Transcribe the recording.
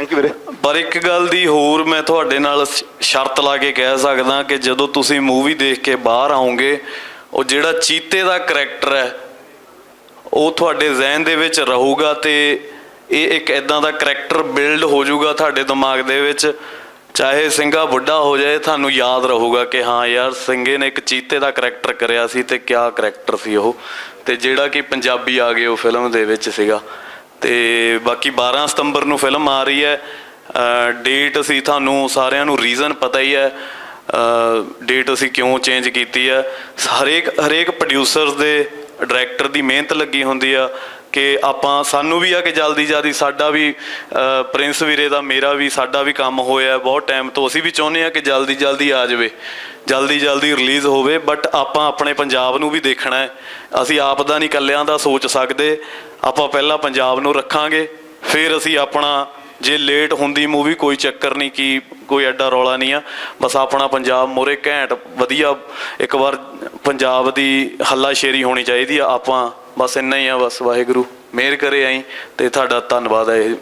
Thank you ਵੀਰੇ। ਪਰ ਇੱਕ ਗੱਲ ਦੀ ਹੋਰ ਮੈਂ ਤੁਹਾਡੇ ਨਾਲ ਸ਼- ਸ਼ਰਤ ਲਾ ਕੇ ਕਹਿ ਸਕਦਾ ਕਿ ਜਦੋਂ ਤੁਸੀਂ ਮੂਵੀ ਦੇਖ ਕੇ ਬਾਹਰ ਆਓਗੇ ਉਹ ਜਿਹੜਾ ਚੀਤੇ ਦਾ ਕਰੈਕਟਰ ਹੈ, ਉਹ ਤੁਹਾਡੇ ਜ਼ਿਹਨ ਦੇ ਵਿੱਚ ਰਹੂਗਾ ਤੇ ਇਹ ਇੱਕ ਇਦਾਂ ਦਾ ਕਰੈਕਟਰ ਬਿਲਡ ਹੋ ਜਾਊਗਾ ਤੁਹਾਡੇ ਦਿਮਾਗ ਦੇ ਵਿੱਚ। ਚਾਹੇ ਸਿੰਘਾ ਬੁੱਢਾ ਹੋ ਜਾਏ, ਤੁਹਾਨੂੰ ਯਾਦ ਰਹੂਗਾ ਕਿ ਹਾਂ ਯਾਰ, ਸਿੰਘੇ ਨੇ ਇੱਕ ਚੀਤੇ ਦਾ ਕਰੈਕਟਰ ਕਰਿਆ ਸੀ ਤੇ ਕਿਆ ਕਰੈਕਟਰ ਸੀ ਉਹ। ਤੇ ਜਿਹੜਾ ਕਿ ਪੰਜਾਬੀ ਆ ਗਏ ਉਹ ਫਿਲਮ ਦੇ ਵਿੱਚ ਸੀਗਾ। ਤੇ ਬਾਕੀ 12 ਸਤੰਬਰ ਨੂੰ ਫਿਲਮ ਆ ਰਹੀ ਹੈ। ਡੇਟ ਅਸੀਂ ਤੁਹਾਨੂੰ ਸਾਰਿਆਂ ਨੂੰ ਰੀਜ਼ਨ ਪਤਾ ਹੀ ਹੈ। ਡੇਟ ਅਸੀਂ ਕਿਉਂ ਚੇਂਜ ਕੀਤੀ ਹੈ। ਹਰੇਕ ਹਰੇਕ ਪ੍ਰੋਡਿਊਸਰਸ ਦੇ ਡਾਇਰੈਕਟਰ ਦੀ ਮਿਹਨਤ ਲੱਗੀ ਹੁੰਦੀ ਆ। ਕਿ ਆਪਾਂ ਸਾਨੂੰ ਵੀ ਆ ਕਿ ਜਲਦੀ ਜਲਦੀ ਸਾਡਾ ਵੀ ਪ੍ਰਿੰਸ ਵੀਰੇ ਦਾ, ਮੇਰਾ ਵੀ, ਸਾਡਾ ਵੀ ਕੰਮ ਹੋਇਆ ਬਹੁਤ ਟਾਈਮ ਤੋਂ। ਅਸੀਂ ਵੀ ਚਾਹੁੰਦੇ ਆ ਕਿ ਜਲਦੀ ਜਲਦੀ ਆ ਜਾਵੇ, ਜਲਦੀ ਜਲਦੀ ਰਿਲੀਜ਼ ਹੋਵੇ ਬਟ ਆਪਾਂ ਆਪਣੇ ਪੰਜਾਬ ਨੂੰ ਵੀ ਦੇਖਣਾ ਹੈ। ਅਸੀਂ ਆਪ ਦਾ ਨਹੀਂ ਕੱਲਿਆਂ ਦਾ ਸੋਚ ਸਕਦੇ। ਆਪਾਂ ਪਹਿਲਾਂ ਪੰਜਾਬ ਨੂੰ ਰੱਖਾਂਗੇ, ਫਿਰ ਅਸੀਂ ਆਪਣਾ, ਜੇ ਲੇਟ ਹੁੰਦੀ ਮੂਵੀ ਕੋਈ ਚੱਕਰ ਨਹੀਂ ਕੀ ਕੋਈ ਐਡਾ ਰੌਲਾ ਨਹੀਂ ਆ। ਬਸ ਆਪਣਾ ਪੰਜਾਬ ਮੋਰੇ ਘੈਂਟ, ਵਧੀਆ, ਇੱਕ ਵਾਰ ਪੰਜਾਬ ਦੀ ਹੱਲਾਸ਼ੇਰੀ ਹੋਣੀ ਚਾਹੀਦੀ ਆ। ਆਪਾਂ ਬਸ ਇੰਨਾ ਹੀ ਆ ਬਸ ਵਾਹਿਗੁਰੂ ਮਿਹਰ ਕਰੇ ਆਈ ਤੇ ਤੁਹਾਡਾ ਧੰਨਵਾਦ ਹੈ।